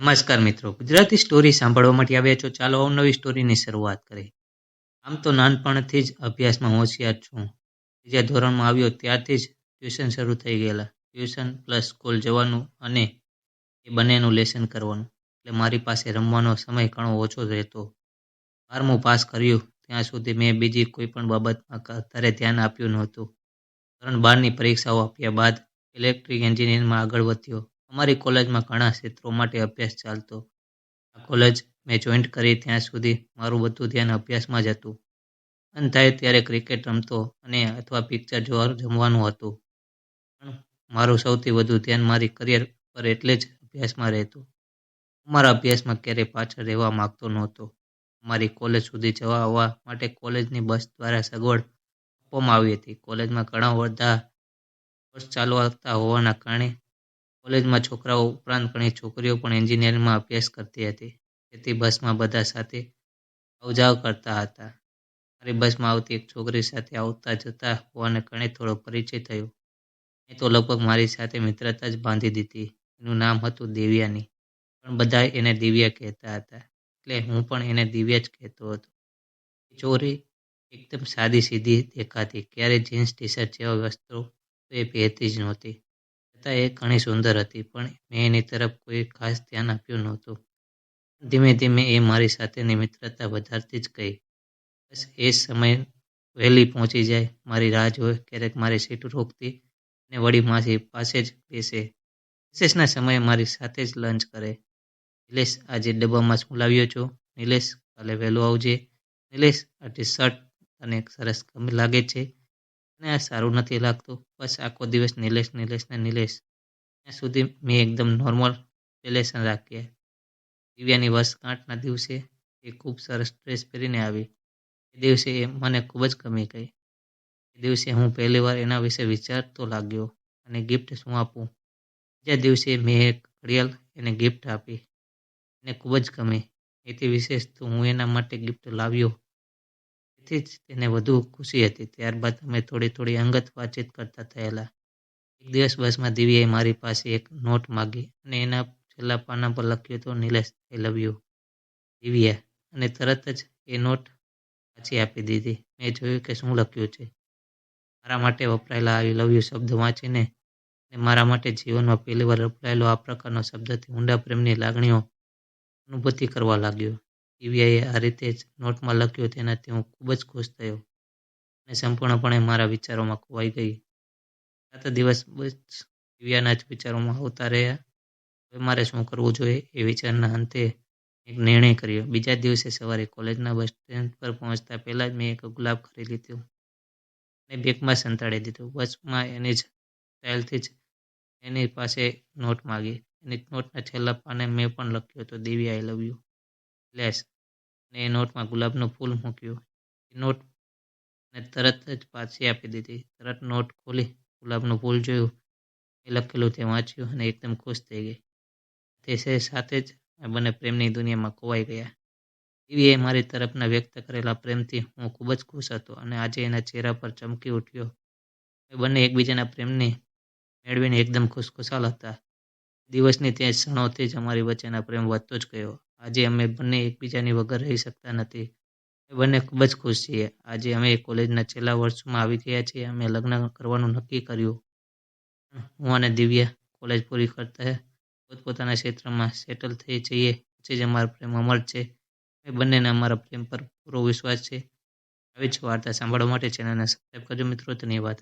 નમસ્કાર મિત્રો. ગુજરાતી સ્ટોરી સાંભળવા માટે આવ્યા છો. ચાલો અવનવી સ્ટોરીની શરૂઆત કરીએ. આમ તો નાનપણથી જ અભ્યાસમાં હોશિયાર છું. બીજા ધોરણમાં આવ્યો ત્યારથી જ ટ્યુશન શરૂ થઈ ગયેલા. ટ્યુશન પ્લસ સ્કૂલ જવાનું અને એ બંનેનું લેસન કરવાનું. એટલે મારી પાસે રમવાનો સમય ઘણો ઓછો રહેતો. બારમું પાસ કર્યું. ત્યાં સુધી મેં બીજી કોઈ પણ બાબતમાં વધારે ધ્યાન આપ્યું નહોતું. ધોરણ બારની પરીક્ષાઓ આપ્યા બાદ ઇલેક્ટ્રિક એન્જિનિયરિંગમાં આગળ વધ્યો. અમારી કોલેજમાં ઘણા ક્ષેત્રો માટે અભ્યાસ ચાલતો. આ કોલેજ મેં જોઈન્ટ કરી ત્યાં સુધી મારું બધું ધ્યાન અભ્યાસમાં જ હતું. અંત થાય ત્યારે ક્રિકેટ રમતો અને અથવા પિક્ચર જોવા જમવાનું હતું. પણ મારું સૌથી વધુ ધ્યાન મારી કરિયર પર એટલે જ અભ્યાસમાં રહેતું. હું મારા અભ્યાસમાં ક્યારેય પાછળ રહેવા માગતો નહોતો. મારી કોલેજ સુધી જવા આવવા માટે કોલેજની બસ દ્વારા સગવડ આપવામાં આવી હતી. કોલેજમાં ઘણા બધા કોર્સ આવતા હોવાના કારણે કોલેજમાં છોકરાઓ ઉપરાંત ઘણી છોકરીઓ પણ એન્જિનિયરિંગમાં અભ્યાસ કરતી હતી. તેથી બસમાં બધા સાથે આવજાવ કરતા હતા. મારી બસમાં આવતી એક છોકરી સાથે આવતા જતા હોવાને કારણે થોડો પરિચય થયો. એ તો લગભગ મારી સાથે મિત્રતા જ બાંધી દીધી. એનું નામ હતું દિવ્યાની. પણ બધા એને દિવ્યા કહેતા હતા. એટલે હું પણ એને દિવ્યા જ કહેતો હતો. છોકરી એકદમ સાદી સીધી દેખાતી. ક્યારેય જીન્સ ટી શર્ટ જેવા વસ્ત્રો તો એ પહેરતી જ નહોતી. છતાં એ ઘણી સુંદર હતી, પણ મેં એની તરફ કોઈ ખાસ ધ્યાન આપ્યું નહોતું. ધીમે ધીમે એ મારી સાથેની મિત્રતા વધારતી જ ગઈ. બસ એ સમય વહેલી પહોંચી જાય, મારી રાહ જોવે, ક્યારેક મારી સીટ રોકતી અને વળી માસી પાસે જ બેસે. રિસેસના સમયે મારી સાથે જ લંચ કરે. નિલેશ, આજે ડબ્બામાં શું લાવ્યો છો? નિલેશ, કાલે વહેલો આવજે. નિલેશ આ ટી શર્ટ તને સરસ લાગે છે. આ સારું નથી લાગતું. બસ આખો દિવસ નિલેશ નિલેશ ને નિલેશ. ત્યાં સુધી મેં એકદમ નોર્મલ રિલેશન રાખ્યા દિવ્યાની વર્ષગાંઠના દિવસે એ ખૂબ સરસ ડ્રેસ પહેરીને આવી. એ દિવસે એ મને ખૂબ જ ગમી ગઈ. એ દિવસે હું પહેલીવાર એના વિશે વિચારતો લાગ્યો અને ગિફ્ટ શું આપું? બીજા દિવસે મેં એક ઘડિયાળ એને ગિફ્ટ આપી. એને ખૂબ જ ગમી. એથી વિશેષ તો હું એના માટે ગિફ્ટ લાવ્યો તેથી જ તેને વધુ ખુશી હતી. ત્યારબાદ અમે થોડી થોડી અંગત વાતચીત કરતા થયેલા. એક દિવસ બસમાં દિવ્યાએ મારી પાસે એક નોટ માગી અને એના છેલ્લા પાના પર લખ્યું હતું, Nilesh I love you Divya અને તરત જ એ નોટ પાછી આપી દીધી. મેં જોયું કે શું લખ્યું છે. મારા માટે વપરાયેલા આઈ લવ યુ શબ્દ વાંચીને અને મારા માટે જીવનમાં પહેલીવાર વપરાયેલો આ પ્રકારનો શબ્દથી ઊંડા પ્રેમની લાગણીઓ અનુભૂતિ કરવા લાગ્યો. દિવ્યાએ આ રીતે જ નોટમાં લખ્યું તેનાથી હું ખૂબ જ ખુશ થયો. અને સંપૂર્ણપણે મારા વિચારોમાં ખોવાઈ ગઈ. સાત દિવસ બસ દિવ્યાના જ વિચારોમાં આવતા રહ્યા. હવે મારે શું કરવું જોઈએ એ વિચારના અંતે એક નિર્ણય કર્યો. બીજા દિવસે સવારે કોલેજના બસ સ્ટેન્ડ પર પહોંચતા પહેલાં જ મેં એક ગુલાબ ખરીદી લીધો. અને બેગમાં સંતાડી દીધું. બસમાં એની જ સ્ટાઇલથી જ એની પાસે નોટ માગી. એની નોટના છેલ્લા પાને મેં પણ લખ્યું હતું, દેવી આઈ લવ યુ લેસ અને એ નોટમાં ગુલાબનું ફૂલ મૂક્યું. એ નોટ ને તરત જ પાછી આપી દીધી. તરત નોટ ખોલી ગુલાબનું ફૂલ જોયું. એ લખેલું તે વાંચ્યું અને એકદમ ખુશ થઈ ગઈ. તે સાથે જ આ બંને પ્રેમની દુનિયામાં ખોવાઈ ગયા. એવી એ મારી તરફના વ્યક્ત કરેલા પ્રેમથી હું ખૂબ જ ખુશ હતો અને આજે એના ચહેરા પર ચમકી ઉઠ્યો. એ બંને એકબીજાના પ્રેમને મેળવીને એકદમ ખુશખુશાલ હતા. દિવસની તે ક્ષણોથી જ અમારી વચ્ચેના પ્રેમ વધતો જ ગયો. આજે અમે બંને એકબીજાની વગર રહી શકતા નથી. બંને ખૂબ જ ખુશ છીએ. આજે અમે કોલેજના છેલ્લા વર્ષોમાં આવી ગયા છીએ. અમે લગ્ન કરવાનું નક્કી કર્યું. હું અને દિવ્યા કોલેજ પૂરી કરતા પોતપોતાના ક્ષેત્રમાં સેટલ થઈ જઈએ પછી જ અમારો પ્રેમ અમર છે. અમે બંનેને અમારા પ્રેમ પર પૂરો વિશ્વાસ છે. આવી જ વાર્તા સાંભળવા માટે ચેનલને સબસ્ક્રાઈબ કરજો મિત્રો. ધન્યવાદ.